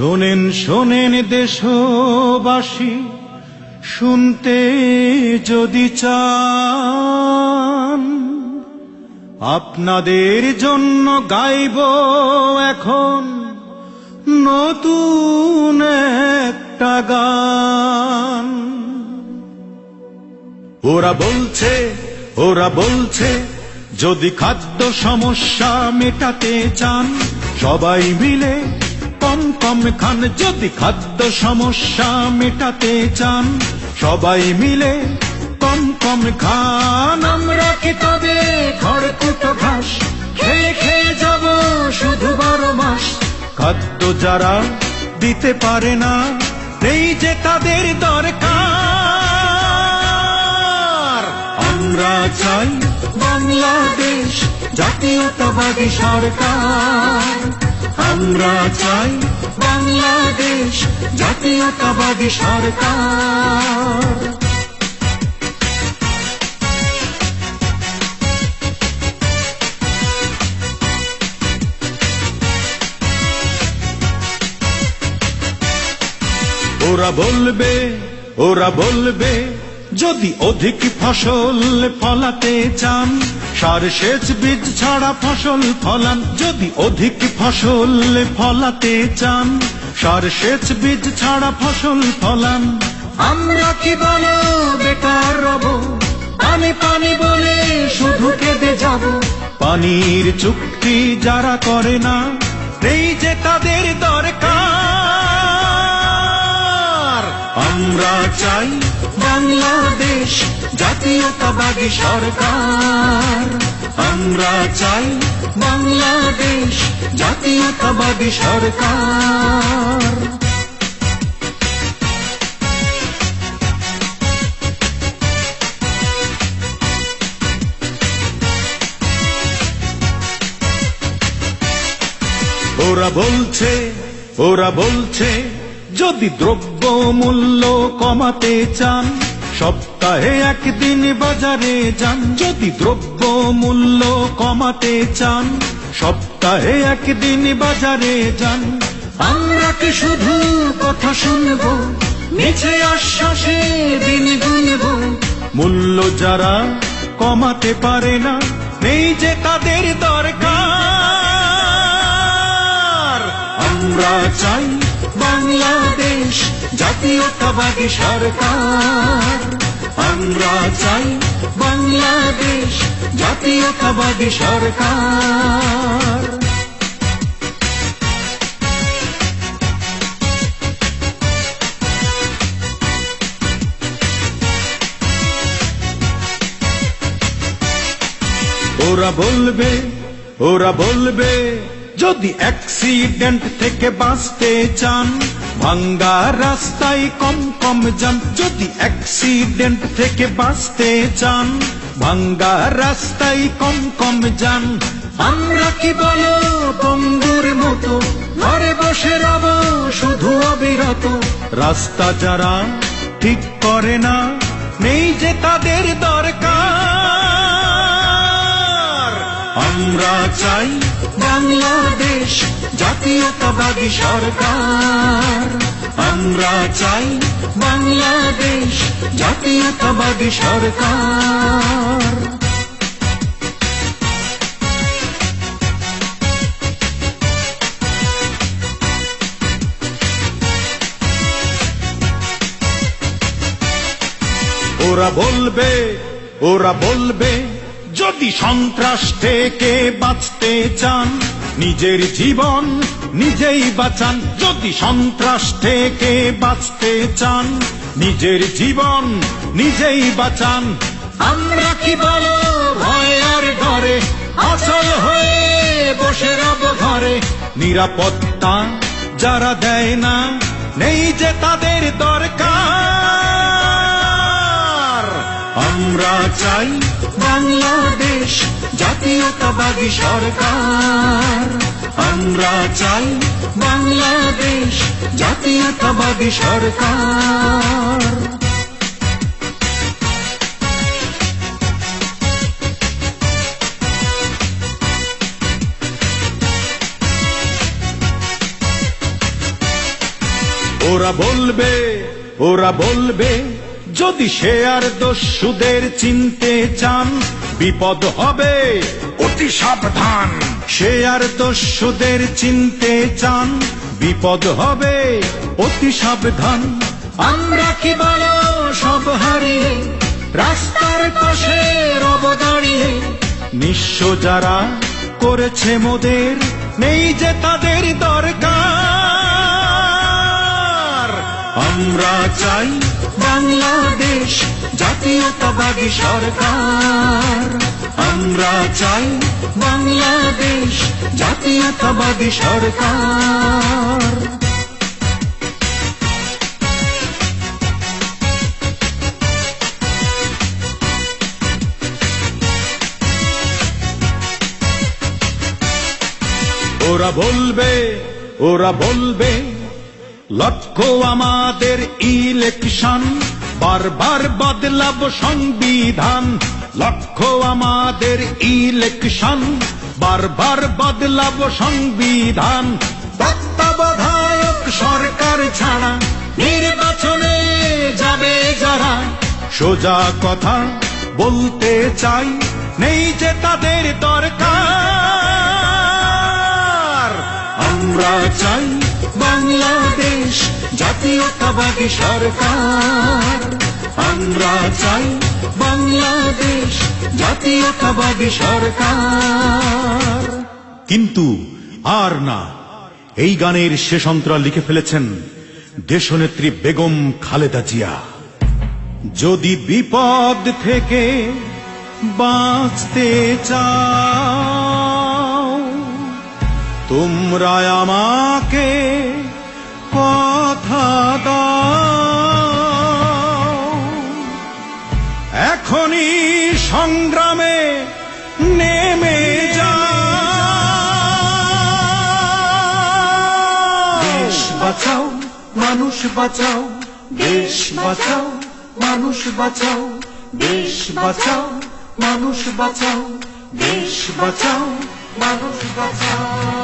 শোনেন শোনেন দেশবাসী, শুনতে যদি চান, আপনাদের জন্য গাইব এখন নতুন একটা গান। ওরা বলছে ওরা বলছে, যদি খাদ্য সমস্যা মেটাতে চান, সবাই মিলে কম খান যদি খাদ্য সমস্যা মেটাতে চান, সবাই মিলে কম কম খান আমরা কি তবে খড়কুটো ঘাস? খেয়ে খেয়ে যাব শুধু বারো মাস। খাদ্য যারা দিতে পারে না, নেই যে তাদের দরকার। আমরা চাই বাংলাদেশ জাতীয়তাবাদী সরকার। আমরা চাই বাংলাদেশ জাতীয়তাবাদী সরকার। ওরা বলবে ওরা বলবে যদি অধিক ফসল ফলাতে চান, সার, সেচ, বীজ ছাড়া ফসল ফলান। যদি অধিক ফসল ফলাতে চান, সার, সেচ, বীজ ছাড়া ফসল ফলান। আমরা কি বলো বেকার রব? পানি পানি বলে শুধু কেঁদে যাব। পানির চুক্তি যারা করে না, এই যে তাদের দরকার। আমরা চাই বাংলাদেশ, জাতীয়তাবাদী সরকার। আমরা চাই বাংলাদেশ, জাতীয়তাবাদী সরকার। ওরা বলছে ওরা বলছে, যদি দ্রব্য মূল্য কমাতে চান সপ্তাহে একদিন বাজারে যান। যদি দ্রব্য মূল্য কমাতে চান, সপ্তাহে একদিন বাজারে যান। আমরা কি শুধু কথা শুনব? মিছে আশ্বাসে দিন গুনব। মূল্য যারা কমাতে পারে না, নেই যে তাদের দরকার। আমরা চাই বাংলাদেশ জাতীয়তাবাদী সরকার। আমরা চাই বাংলাদেশ জাতীয়তাবাদী সরকার। ওরা বলবে ওরা বলবে যদি অ্যাক্সিডেন্ট থেকে বাঁচতে চান, ভাঙ্গা রাস্তায় কম কম যান। যদি অ্যাক্সিডেন্ট থেকে বাঁচতে চান, ভাঙ্গা রাস্তায় কম কম যান। আমরা কি বলো বন্ধুর মতো, ঘরে বসে রব, শুধু অবিরত। রাস্তা যারা ঠিক করে না, নেই যে তাদের দরকার। আমরা চাই বাংলাদেশ জাতীয়তাবাদী সরকার। আমরা চাই বাংলাদেশ জাতীয়তাবাদী সরকার। ওরা বলবে ওরা বলবে যদি সন্ত্রাস থেকে বাঁচতে চান, নিজের জীবন নিজেই বাঁচান। যদি সন্ত্রাস থেকে বাঁচতে চান, নিজের জীবন নিজেই বাঁচান। আমরা কি বলো ভয় আর ঘরে আসল হয়ে বসে রব ঘরে? নিরাপত্তা যারা দেয় না, নেই যে তাদের দরকার। আমরা চাই বাংলাদেশ জাতীয়তাবাদী সরকার। আমরা চাই বাংলাদেশ জাতীয়তাবাদী সরকার। ওরা বলবে ওরা বলবে যদি সে আর দস্যুদের চিনতে চান বিপদ হবে। অতি সাবধান। সে আর দস্যুদের চিনতে চান বিপদ হবে। অতি সাবধান। আমরা কি বলো সব হারিয়ে রাস্তার পাশে রব দাঁড়িয়ে। নিঃস্ব যারা করেছে মোদের নেই যে তাদের দরকার। আমরা চাই বাংলাদেশ জাতীয়তাবাদী সরকার। আমরা চাই বাংলাদেশ জাতীয়তাবাদী সরকার। ওরা বলবে ওরা বলবে লক্ষ্য আমাদের ইলেকশন, বারবার বদলাব সংবিধান। লক্ষ্য আমাদের ইলেকশন, বারবার বদলাব সংবিধান। তত্ত্বাবধায়ক সরকার ছাড়া নির্বাচনে যাবে যারা? সোজা কথা বলতে চাই, নেই যে তাদের দরকার। আমরা চাই বাংলাদেশ, জাতীয়তাবাদী সরকার। আমরা চাই বাংলাদেশ, জাতীয়তাবাদী সরকার। কিন্তু আর না, এই গানের শেষ অন্তরা লিখে ফেলেছেন দেশনেত্রী বেগম খালেদা জিয়া। যদি বিপদ থেকে বাঁচতে চাও তোমরা আমাকে কথা দাও। এখনই সংগ্রামে নেমে দেশ বাঁচাও মানুষ বাঁচাও। দেশ বাঁচাও মানুষ বাঁচাও। দেশ বাঁচাও মানুষ বাঁচাও। দেশ বাঁচাও মানুষ বাঁচাও।